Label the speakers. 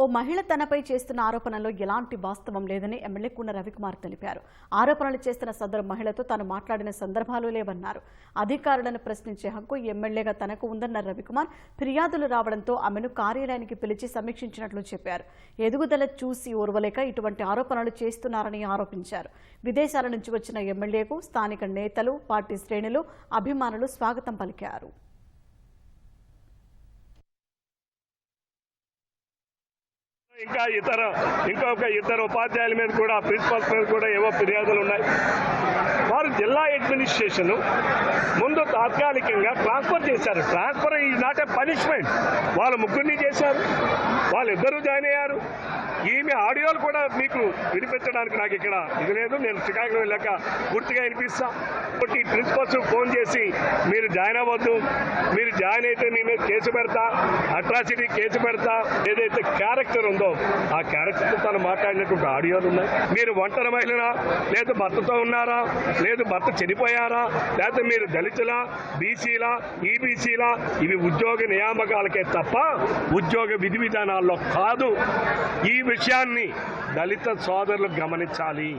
Speaker 1: ఓ మహిళ తనపై చేస్తున్న ఆరోపణలో ఎలాంటి వాస్తవం లేదని ఎమ్మెల్యే కూన రవికుమార్ తెలిపారు. ఆరోపణలు చేస్తున్న సదరు మహిళతో తాను మాట్లాడిన సందర్భాలు లేవన్నారు. అధికారులను ప్రశ్నించే హక్కు ఎమ్మెల్యేగా తనకు ఉందన్న రవికుమార్ ఫిర్యాదులు రావడంతో ఆమెను కార్యాలయానికి పిలిచి సమీక్షించినట్లు చెప్పారు. ఎదుగుదల చూసి ఓర్వలేక ఇటువంటి ఆరోపణలు చేస్తున్నారని ఆరోపించారు. విదేశాల నుంచి వచ్చిన ఎమ్మెల్యేకు స్థానిక నేతలు పార్టీ శ్రేణులు అభిమానులు స్వాగతం పలికారు.
Speaker 2: ఇంకా ఇతర ఇంకొక ఇద్దరు ఉపాధ్యాయుల మీద కూడా ప్రిన్సిపల్స్ మీద కూడా ఏవో ఫిర్యాదులు ఉన్నాయి. వారు జిల్లా అడ్మినిస్ట్రేషన్ ముందు తాత్కాలికంగా ట్రాన్స్ఫర్ చేశారు. ట్రాన్స్ఫర్ ఈ నాట్ ఏ పనిష్మెంట్ వాళ్ళు ముగ్గురిని చేశారు. వాళ్ళిద్దరూ జాయిన్ అయ్యారు. ఈమె ఆడియోలు కూడా మీకు వినిపించడానికి నాకు ఇక్కడ ఇది లేదు. నేను చికాగో వెళ్ళాక పూర్తిగా వినిపిస్తా. కాబట్టి ప్రిన్సిపల్స్ ఫోన్ చేసి మీరు జాయిన్ అవ్వద్దు. జాయిన్ అయితే మీ మీద కేసు పెడతా అట్రాసిటీ కేసు పెడతా ఏదైతే క్యారెక్టర్ ఉందో ఆ క్యారెక్టర్ తను మాట్లాడినటువంటి ఆడియోలు ఉన్నాయి. మీరు ఒంటరి మహిళనా లేదు భర్తతో ఉన్నారా? లేదు భర్త చనిపోయారా? లేకపోతే మీరు దళితులా బీసీలా ఈబీసీలా? ఇవి ఉద్యోగ నియామకాలకే తప్ప ఉద్యోగ విధి విధానాల్లో కాదు. ఈ విషయాన్ని దళిత సోదరులు గమనించాలి.